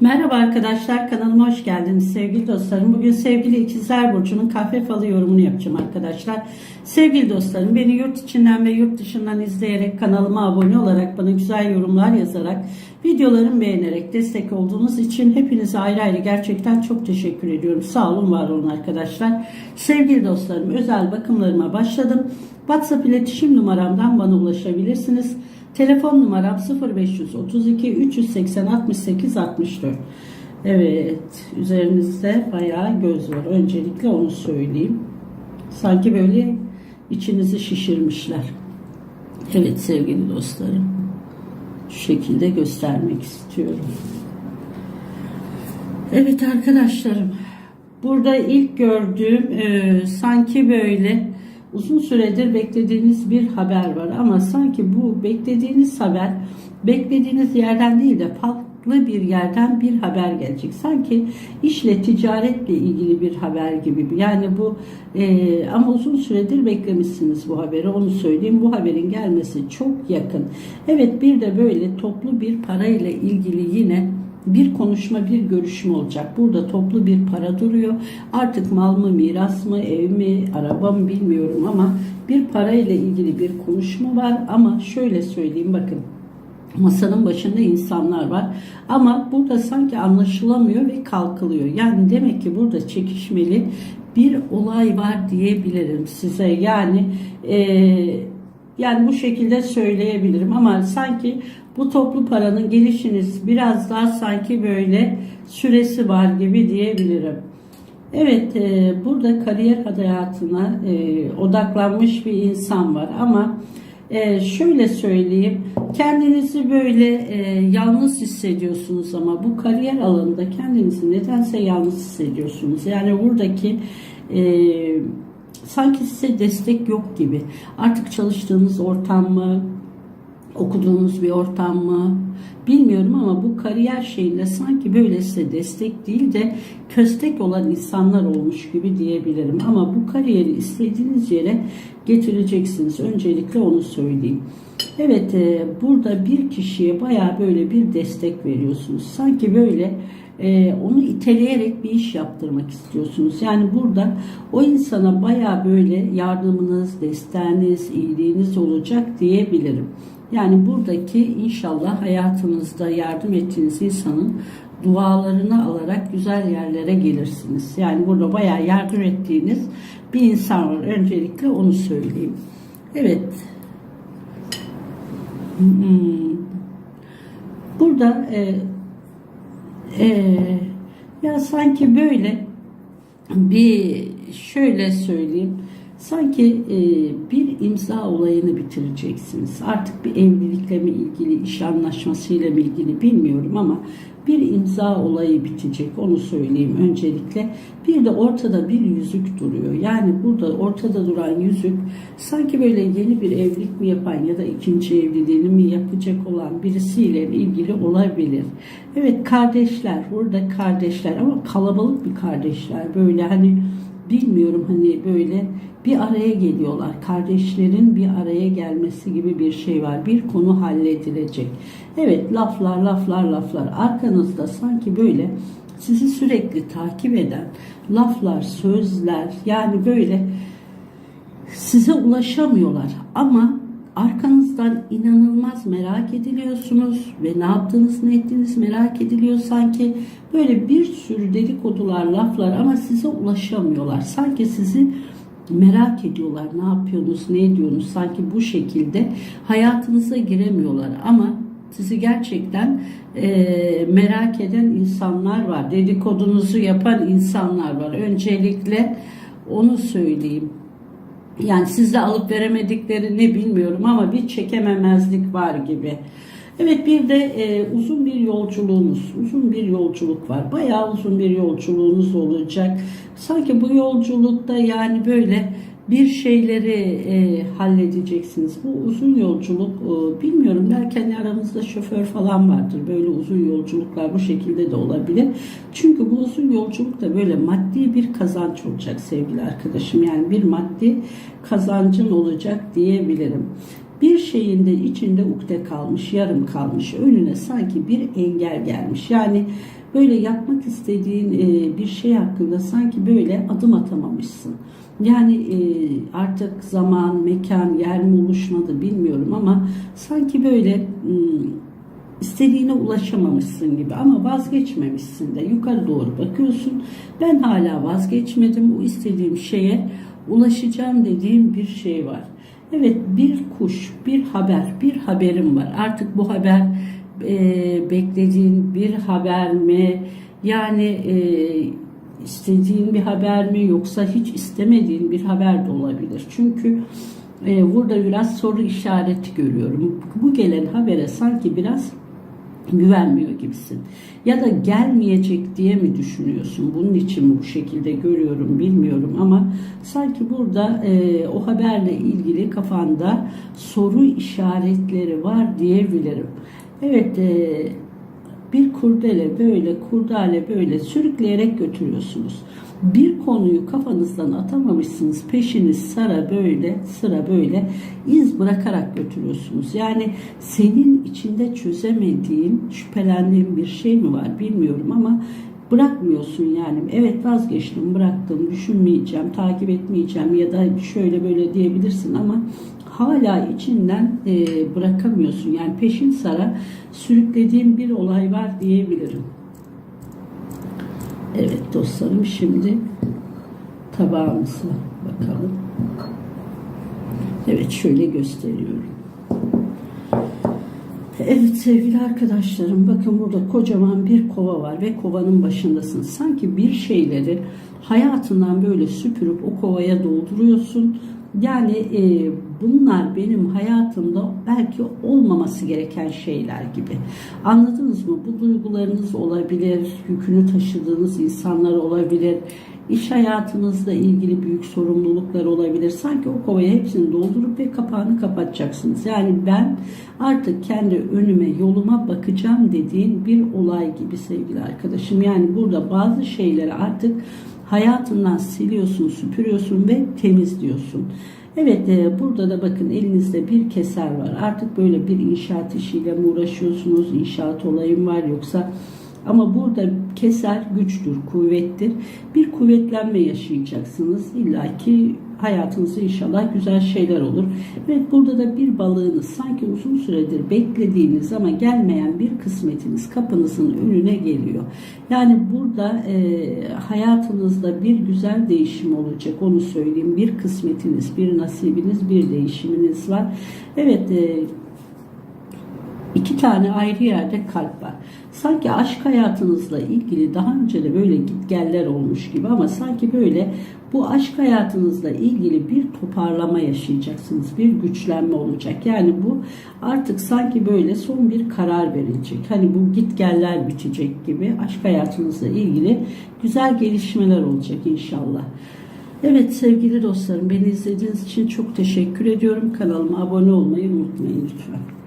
Merhaba arkadaşlar kanalıma hoş geldiniz sevgili dostlarım. Bugün sevgili ikizler burcunun kahve falı yorumunu yapacağım arkadaşlar. Sevgili dostlarım beni yurt içinden ve yurt dışından izleyerek kanalıma abone olarak bana güzel yorumlar yazarak videolarımı beğenerek destek olduğunuz için hepinize ayrı ayrı gerçekten çok teşekkür ediyorum. Sağ olun var olun arkadaşlar. Sevgili dostlarım özel bakımlarıma başladım. WhatsApp iletişim numaramdan bana ulaşabilirsiniz. Telefon numaram 0532 380 68 64. Evet, üzerinizde bayağı göz var. Öncelikle onu söyleyeyim. Sanki böyle içinizi şişirmişler. Evet sevgili dostlarım. Şu şekilde göstermek istiyorum. Evet arkadaşlarım. Burada ilk gördüğüm e, sanki böyle uzun süredir beklediğiniz bir haber var ama sanki bu beklediğiniz haber beklediğiniz yerden değil de farklı bir yerden bir haber gelecek. Sanki işle ticaretle ilgili bir haber gibi. Yani bu e, ama uzun süredir beklemişsiniz bu haberi onu söyleyeyim. Bu haberin gelmesi çok yakın. Evet bir de böyle toplu bir parayla ilgili yine bir konuşma, bir görüşme olacak. Burada toplu bir para duruyor. Artık mal mı, miras mı, ev mi, araba mı bilmiyorum ama bir parayla ilgili bir konuşma var ama şöyle söyleyeyim bakın. Masanın başında insanlar var ama burada sanki anlaşılamıyor ve kalkılıyor. Yani demek ki burada çekişmeli bir olay var diyebilirim size. Yani eee yani bu şekilde söyleyebilirim ama sanki bu toplu paranın gelişiniz biraz daha sanki böyle süresi var gibi diyebilirim. Evet e, burada kariyer hayatına e, odaklanmış bir insan var ama e, şöyle söyleyeyim kendinizi böyle e, yalnız hissediyorsunuz ama bu kariyer alanında kendinizi nedense yalnız hissediyorsunuz. Yani buradaki e, sanki size destek yok gibi. Artık çalıştığınız ortam mı, okuduğunuz bir ortam mı bilmiyorum ama bu kariyer şeyinde sanki böyle size destek değil de köstek olan insanlar olmuş gibi diyebilirim. Ama bu kariyeri istediğiniz yere getireceksiniz. Öncelikle onu söyleyeyim. Evet e, burada bir kişiye baya böyle bir destek veriyorsunuz. Sanki böyle e, onu iteleyerek bir iş yaptırmak istiyorsunuz. Yani burada o insana baya böyle yardımınız, desteğiniz, iyiliğiniz olacak diyebilirim. Yani buradaki inşallah hayatınızda yardım ettiğiniz insanın dualarını alarak güzel yerlere gelirsiniz. Yani burada bayağı yardım ettiğiniz bir insan var. Öncelikle onu söyleyeyim. Evet. Hmm. Burada e, e, ya sanki böyle bir şöyle söyleyeyim sanki e, bir imza olayını bitireceksiniz. Artık bir evlilikle mi ilgili, iş anlaşmasıyla mı ilgili bilmiyorum ama bir imza olayı bitecek onu söyleyeyim öncelikle. Bir de ortada bir yüzük duruyor. Yani burada ortada duran yüzük sanki böyle yeni bir evlilik mi yapan ya da ikinci evliliğini mi yapacak olan birisiyle ilgili olabilir. Evet kardeşler burada kardeşler ama kalabalık bir kardeşler böyle hani bilmiyorum hani böyle bir araya geliyorlar. Kardeşlerin bir araya gelmesi gibi bir şey var. Bir konu halledilecek. Evet laflar laflar laflar. Arkanızda sanki böyle sizi sürekli takip eden laflar, sözler yani böyle size ulaşamıyorlar ama arkanızdan inanılmaz merak ediliyorsunuz ve ne yaptığınız ne ettiğiniz merak ediliyor sanki. Böyle bir sürü dedikodular laflar ama size ulaşamıyorlar. Sanki sizi merak ediyorlar. Ne yapıyorsunuz ne ediyorsunuz? Sanki bu şekilde hayatınıza giremiyorlar. Ama sizi gerçekten e, merak eden insanlar var. Dedikodunuzu yapan insanlar var. Öncelikle onu söyleyeyim yani sizde alıp veremediklerini bilmiyorum ama bir çekememezlik var gibi. Evet bir de e, uzun bir yolculuğunuz, uzun bir yolculuk var. Bayağı uzun bir yolculuğunuz olacak. Sanki bu yolculukta yani böyle bir şeyleri e, halledeceksiniz. Bu uzun yolculuk e, bilmiyorum belki hani aranızda şoför falan vardır. Böyle uzun yolculuklar bu şekilde de olabilir. Çünkü bu uzun yolculukta böyle maddi bir kazanç olacak sevgili arkadaşım. Yani bir maddi kazancın olacak diyebilirim. bir şeyin de içinde ukde kalmış, yarım kalmış. Önüne sanki bir engel gelmiş. Yani böyle yapmak istediğin e, bir şey hakkında sanki böyle adım atamamışsın. Yani e, artık zaman, mekan, yer mi oluşmadı bilmiyorum ama sanki böyle istediğine ulaşamamışsın gibi ama vazgeçmemişsin de yukarı doğru bakıyorsun. Ben hala vazgeçmedim. O istediğim şeye ulaşacağım dediğim bir şey var. Evet bir kuş, bir haber, bir haberim var. Artık bu haber e, beklediğin bir haber mi? Yani e, istediğin bir haber mi yoksa hiç istemediğin bir haber de olabilir. Çünkü e, burada biraz soru işareti görüyorum. Bu gelen habere sanki biraz güvenmiyor gibisin. Ya da gelmeyecek diye mi düşünüyorsun? Bunun için mi bu şekilde görüyorum bilmiyorum ama sanki burada e, o haberle ilgili kafanda soru işaretleri var diyebilirim. Evet e, bir kurdele böyle kurdale böyle sürükleyerek götürüyorsunuz. Bir konuyu kafanızdan atamamışsınız. Peşiniz sıra böyle sıra böyle iz bırakarak götürüyorsunuz. Yani senin içinde çözemediğin, şüphelendiğin bir şey mi var bilmiyorum ama bırakmıyorsun yani. Evet vazgeçtim, bıraktım, düşünmeyeceğim, takip etmeyeceğim ya da şöyle böyle diyebilirsin ama hala içinden e, bırakamıyorsun. Yani peşin sıra sürüklediğin bir olay var diyebilirim. Evet dostlarım şimdi tabağımıza bakalım. Evet şöyle gösteriyorum. Evet sevgili arkadaşlarım bakın burada kocaman bir kova var ve kovanın başındasın. Sanki bir şeyleri hayatından böyle süpürüp o kovaya dolduruyorsun. Yani e, bunlar benim hayatımda belki olmaması gereken şeyler gibi. Anladınız mı? Bu duygularınız olabilir, yükünü taşıdığınız insanlar olabilir, iş hayatınızla ilgili büyük sorumluluklar olabilir. Sanki o kovaya hepsini doldurup ve kapağını kapatacaksınız. Yani ben artık kendi önüme, yoluma bakacağım dediğin bir olay gibi sevgili arkadaşım. Yani burada bazı şeyleri artık hayatından siliyorsun, süpürüyorsun ve temizliyorsun. Evet e, burada da bakın elinizde bir keser var. Artık böyle bir inşaat işiyle mi uğraşıyorsunuz? İnşaat olayım var yoksa ama burada keser güçtür, kuvvettir. Bir kuvvetlenme yaşayacaksınız. İlla ki hayatınızda inşallah güzel şeyler olur. Evet burada da bir balığınız sanki uzun süredir beklediğiniz ama gelmeyen bir kısmetiniz kapınızın önüne geliyor. Yani burada e, hayatınızda bir güzel değişim olacak onu söyleyeyim. Bir kısmetiniz, bir nasibiniz, bir değişiminiz var. Evet e, tane ayrı yerde kalp var. Sanki aşk hayatınızla ilgili daha önce de böyle gitgeller olmuş gibi ama sanki böyle bu aşk hayatınızla ilgili bir toparlama yaşayacaksınız. Bir güçlenme olacak. Yani bu artık sanki böyle son bir karar verilecek. Hani bu gitgeller bitecek gibi aşk hayatınızla ilgili güzel gelişmeler olacak inşallah. Evet sevgili dostlarım beni izlediğiniz için çok teşekkür ediyorum. Kanalıma abone olmayı unutmayın lütfen.